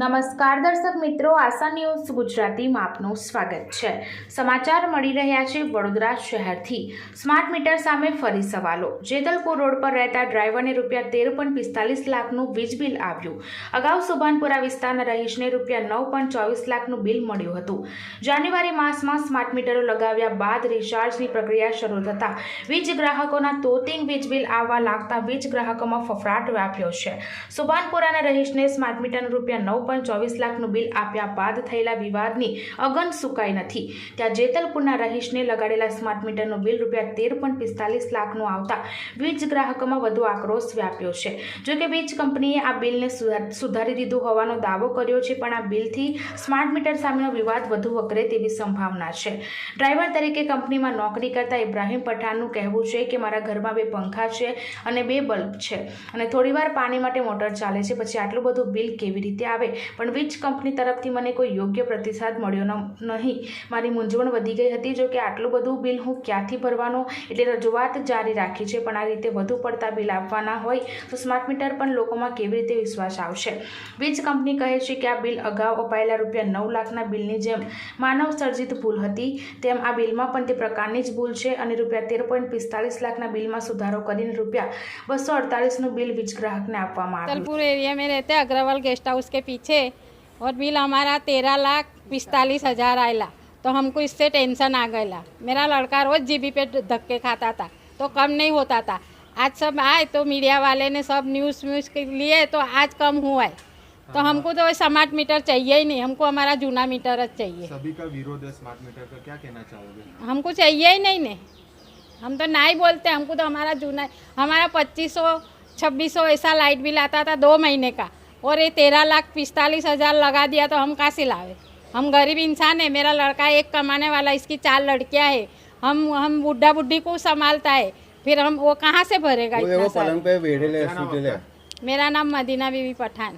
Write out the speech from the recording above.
નમસ્કાર દર્શક મિત્રો, આશા ન્યૂઝ ગુજરાતીમાં આપનું સ્વાગત છે. સમાચાર મળી રહ્યા છે વડોદરા શહેરથી. સ્માર્ટ મીટર સામે ફરી સવાલો. જેતલપુર રોડ પર રહેતા ડ્રાઈવરને રૂપિયા તેર પોઈન્ટ પિસ્તાલીસ લાખનું વીજ બિલ આવ્યું. અગાઉ સુભાનપુરા વિસ્તારના રહીશને રૂપિયા નવ પોઈન્ટ ચોવીસ લાખનું બિલ મળ્યું હતું. જાન્યુઆરી માસમાં સ્માર્ટ મીટરો લગાવ્યા બાદ રિચાર્જની પ્રક્રિયા શરૂ થતાં વીજ ગ્રાહકોના તોતિંગ વીજ બિલ આવવા લાગતા વીજ ગ્રાહકોમાં ફફડાટ વ્યાપ્યો છે. સુભાનપુરાના રહીશને સ્માર્ટ મીટરનું રૂપિયા નવ પોઈન્ટ ચોવીસ લાખનું બિલ આપ્યા બાદ થયેલા વિવાદની અગન સુકાઈ નથી. ત્યાં જેતલપુરના રહીશને લગાડેલા સ્માર્ટ મીટરનું બિલ રૂપિયા તેર પોઈન્ટ પિસ્તાલીસ લાખનું આવતા વીજ ગ્રાહકોમાં વધુ આક્રોશ વ્યાપ્યો છે. જોકે વીજ કંપનીએ આ બિલને સુધારી દીધું હોવાનો દાવો કર્યો છે, પણ આ બિલથી સ્માર્ટ મીટર સામેનો વિવાદ વધુ વકરે તેવી સંભાવના છે. ડ્રાઈવર તરીકે કંપનીમાં નોકરી કરતા ઇબ્રાહિમ પઠાણનું કહેવું છે કે મારા ઘરમાં બે પંખા છે અને બે બલ્બ છે અને થોડીવાર પાણી માટે મોટર ચાલે છે, પછી આટલું બધું બિલ કેવી રીતે આવે? પણ વીજ કંપની તરફથી મને કોઈ યોગ્ય પ્રતિસાદ મળ્યો નહીં. મારી મૂંઝવણ વધી ગઈ હતી જો કે આટલું બધું બિલ હું ક્યાંથી ભરવાનો? એટલે રજૂઆત જારી રાખી છે, પણ આ રીતે વધુ પડતા બિલ આપવાના હોય તો સ્માર્ટ મીટર પણ લોકોમાં કેવી રીતે વિશ્વાસ આવશે? વીજ કંપની કહે છે કે આ બિલ અગાઉ અપાયેલા રૂપિયા નવ લાખના બિલની જેમ માનવ સર્જિત ભૂલ હતી. તેમ આ બિલમાં પણ તે પ્રકારની જ ભૂલ છે અને રૂપિયા તેર પોઈન્ટ પિસ્તાલીસ લાખના બિલમાં સુધારો કરીને રૂપિયા બસો અડતાલીસનું બિલ વીજ ગ્રાહકને આપવામાં આવ્યું. એરિયા મેં રહેતા અગ્રવાલ ગેસ્ટ હાઉસ કે पीछे और बिल हमारा तेरह लाख पिस्तालीस हज़ार आयला। तो हमको इससे टेंशन आ गया मेरा लड़का रोज जीबी पे धक्के खाता था तो कम नहीं होता था। आज सब आए तो मीडिया वाले ने सब न्यूज़ व्यूज़ के लिए तो आज कम हुआ है। तो हमको तो स्मार्ट मीटर चाहिए ही नहीं हमको हमारा जूना मीटर चाहिए। सभी का विरोध है स्मार्ट मीटर का क्या कहना चाहोगे? हमको चाहिए ही नहीं ने। हम तो ना ही बोलते हमको तो हमारा जूना हमारा पच्चीस सौ छब्बीस सौ ऐसा लाइट बिल आता था दो महीने का। और ये तेरह लाख पिस्तालीस हज़ार लगा दिया तो हम कहाँ से लावे हम गरीब इंसान है मेरा लड़का एक कमाने वाला इसकी चार लड़कियां है हम हम बुढ़ा बुढ़ी को संभालता है फिर हम वो कहाँ से भरेगा वो इतना एवो सारा? पलंग पे बैठे ले सुते ले मेरा नाम मदीना बीवी पठान